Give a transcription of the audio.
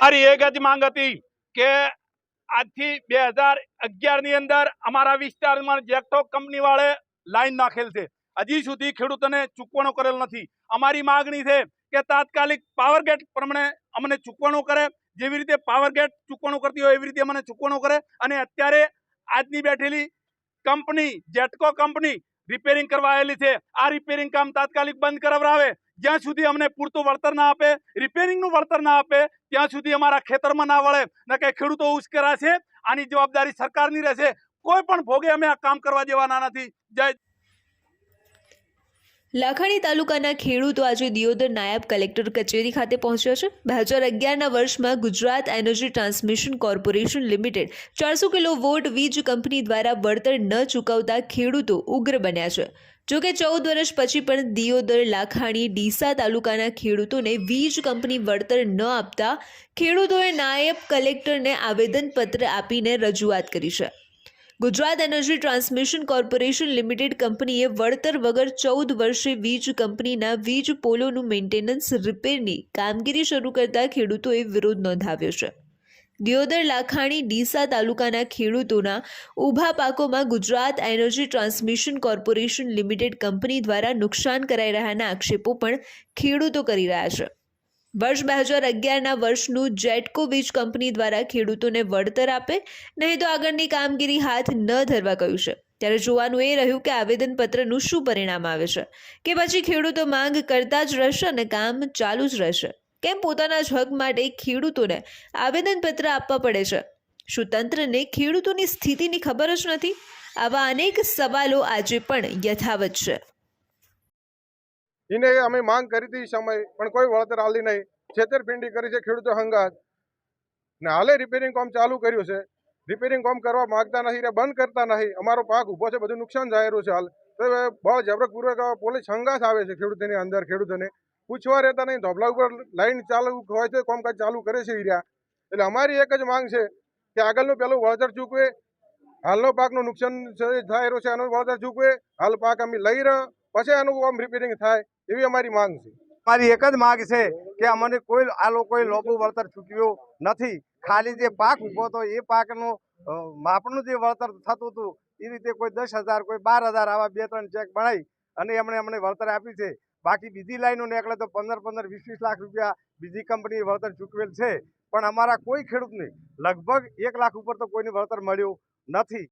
મારી એક જ માંગ હતી કે આજથી બે હજાર અગિયારની અંદર અમારા વિસ્તારમાં જેક્ટો કંપની વાળે લાઈન નાખેલ છે. હજી સુધી ખેડૂતોને ચૂકવણો કરેલ નથી. અમારી માગણી છે કે તાત્કાલિક પાવર ગેટ પ્રમાણે અમને ચૂકવણો કરે, જેવી રીતે પાવર ગેટ ચૂકવણો કરતી હોય એવી રીતે અમને ચૂકવણો કરે. અને અત્યારે આજની બેઠેલી કંપની જેટકો કંપની રિપેરિંગ કરવા આવેલી છે. આ રિપેરિંગ કામ તાત્કાલિક બંધ કરાવડાવે જ્યાં સુધી અમને પૂરતું વળતર ના આપે રિપેરિંગનું વળતર ના આપે, ત્યાં સુધી અમારા ખેતરમાં ના વળે, ન કે ખેડૂતો ઉશ્કેરાશે. આની જવાબદારી સરકારની રહેશે. કોઈ પણ ભોગે અમે આ કામ કરવા દેવાના નથી. જય લાખાણી તાલુકાના ખેડૂતો આજે દિયોદર નાયબ કલેક્ટર કચેરી ખાતે પહોંચ્યા છે. બે હજાર અગિયારના વર્ષમાં Gujarat energy transmission corporation limited ચારસો કિલો વોટ વીજ કંપની દ્વારા વળતર ન ચૂકવતા ખેડૂતો ઉગ્ર બન્યા છે. જોકે ચૌદ વર્ષ પછી પણ દિયોદર, લાખાણી, ડીસા તાલુકાના ખેડૂતોને વીજ કંપની વળતર ન આપતા ખેડૂતોએ નાયબ કલેક્ટરને આવેદનપત્ર આપીને રજૂઆત કરી છે. Gujarat energy transmission corporation limited કંપનીએ વળતર વગર ચૌદ વર્ષે વીજ કંપનીના વીજ પોલોનું મેન્ટેનન્સ રિપેરની કામગીરી શરૂ કરતા ખેડૂતોએ વિરોધ નોંધાવ્યો છે. દિયોદર લાખાણી ડીસા તાલુકાના ખેડૂતોના ઊભા પાકોમાં Gujarat energy transmission corporation limited company દ્વારા નુકસાન કરાઈ રહ્યાના આક્ષેપો પણ ખેડૂતો કરી રહ્યા છે. વર્ષ બે હજાર અગિયારના વર્ષનું જેટકો વીજ કંપની દ્વારા ખેડૂતોને વળતર આપે, નહીં તો આગળની કામગીરી હાથ ન ધરવા કહ્યું છે. ત્યારે જોવાનું એ રહ્યું કે આવેદનપત્રનું શું પરિણામ આવે છે? કે પછી ખેડૂતો માંગ કરતા જ રહેશે અને કામ ચાલુ જ રહેશે? કેમ પોતાના જ હક માટે ખેડૂતોને આવેદનપત્ર આપવા પડે છે? શું તંત્રને ખેડૂતોની સ્થિતિની ખબર જ નથી? આવા અનેક સવાલો આજે પણ યથાવત છે. એને અમે માંગ કરી હતી સમય, પણ કોઈ વળતર આલી નહીં. છેતરપિંડી કરી છે ખેડૂતો હંગાત. ને હાલે રિપેરિંગ કામ ચાલુ કર્યું છે. રિપેરિંગ કામ કરવા માંગતા નથી ને બંધ કરતા નથી. અમારો પાક ઊભો છે, બધું નુકસાન જાહેરું છે હાલ. તો બળ જબરકપૂર્વક પોલીસ હંગાસ આવે છે ખેડૂતોની અંદર, ખેડૂતોને. પૂછવા રહેતા નહીં, ધોબલા ઉપર લાઈન ચાલુ હોય છે, કામકાજ ચાલુ કરે છે એરિયા એટલે અમારી એક જ માંગ છે કે આગળનું પેલું વળતર ચૂકવે. હાલનો પાકનું નુકસાન થાય છે એનું વળતર ચૂકવે. હાલ પાક અમે લઈ રહ્યો. પછી એનું કામ રિપેરિંગ થાય એવી અમારી માંગ છે. મારી એક જ માંગ છે કે અમને કોઈ આ લોકોએ લોબુ વળતર ચૂકવ્યું નથી. ખાલી જે પાક ઊભો હતો એ પાકનું માપનું જે વળતર થતું હતું, એ રીતે કોઈ દસ હજાર, કોઈ બાર હજાર આવા બે ત્રણ ચેક બનાવી અને એમણે અમને વળતર આપી છે. બાકી બીજી લાઈનો નીકળે તો પંદર પંદર, વીસ વીસ લાખ રૂપિયા બીજી કંપનીએ વળતર ચૂકવેલ છે. પણ અમારા કોઈ ખેડૂતને લગભગ એક લાખ ઉપર તો કોઈને વળતર મળ્યું નથી.